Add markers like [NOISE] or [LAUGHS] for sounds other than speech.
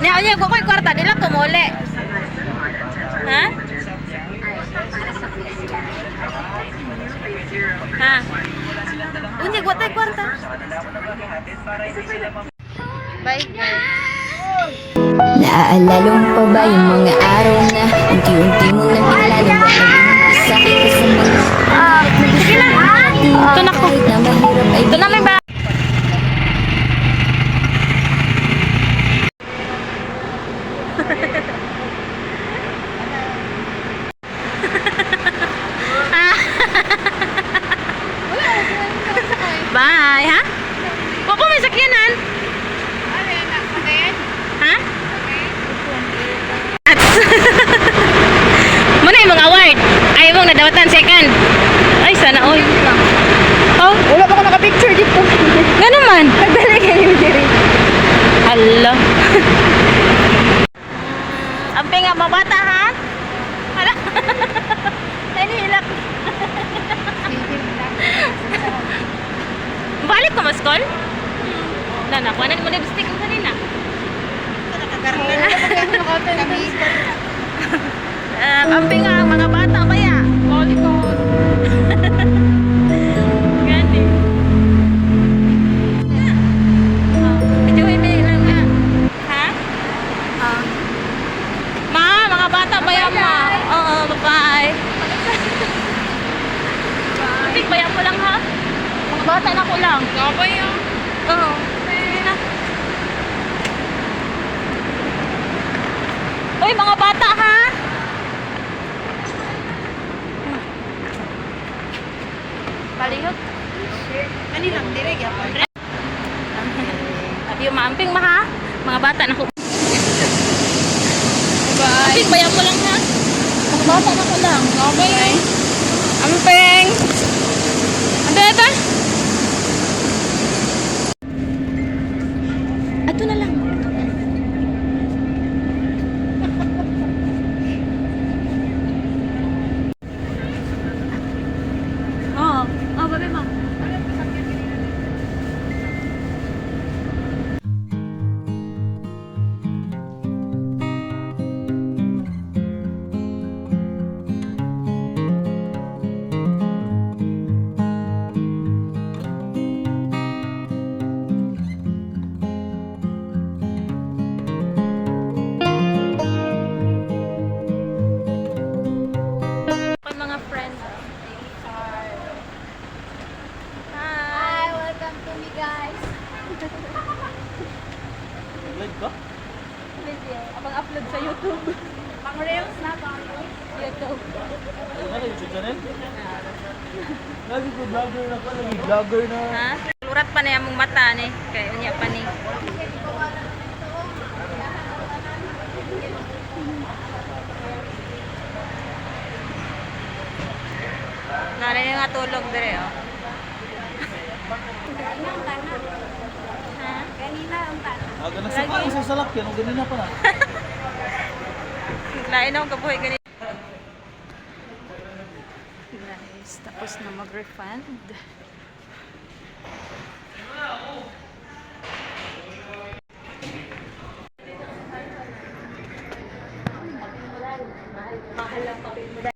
Niya, niya, ko ko'y kwarta, nila tumuli. Ha? Ha? Unya, ko tayo kwarta. Bye, guys. Naaalala mo pa ba yung mga araw na Unti-unti mo nang kilala mo Isa kasi mga Ah, sige lang. Ito na ko. Kahit na mahirap ay Ito na may ba? Bye, ha? Popo, may sakyanan. Ha? At Muna yung mga award. Ayaw mong nadawatan second. Ay, sana all. Oh, Wala pa ko naka-picture dito. nga naman. [LAUGHS] Nagdala ka yung diri. Hala. [LAUGHS] Ampe nga mabata ha? Hala. [LAUGHS] Nanihilak. Balik ka maskol? Na, nakuha na mo lipstick mo kanina. Kami. Uh, ampe nga mga bata lang. Gabay yan. Oo. Uy, mga bata ha? Palihog. Kanilang diri gyapon. Yung maamping ma ha? Mga bata na ko. Bye. Amping, bayan ko lang ha? Mga bata na ko lang. Gabay ay. Amping! Ate! Ito Video. Abang upload sa YouTube. Pang reels na, pang reels. YouTube. Ano na YouTube channel? Lagi ko vlogger na ka, lagi vlogger na. Ha? Lurat pa na yung mong mata ni. Kaya unya pa ni. Narinig nga tulog dire oh. Kanina ang tana. Ha? Kanina ang tana. Aga na sa pa, sa salak yan, ang ganina pa na. [LAUGHS] Lain akong kabuhay ganito. Guys, tapos na mag-refund.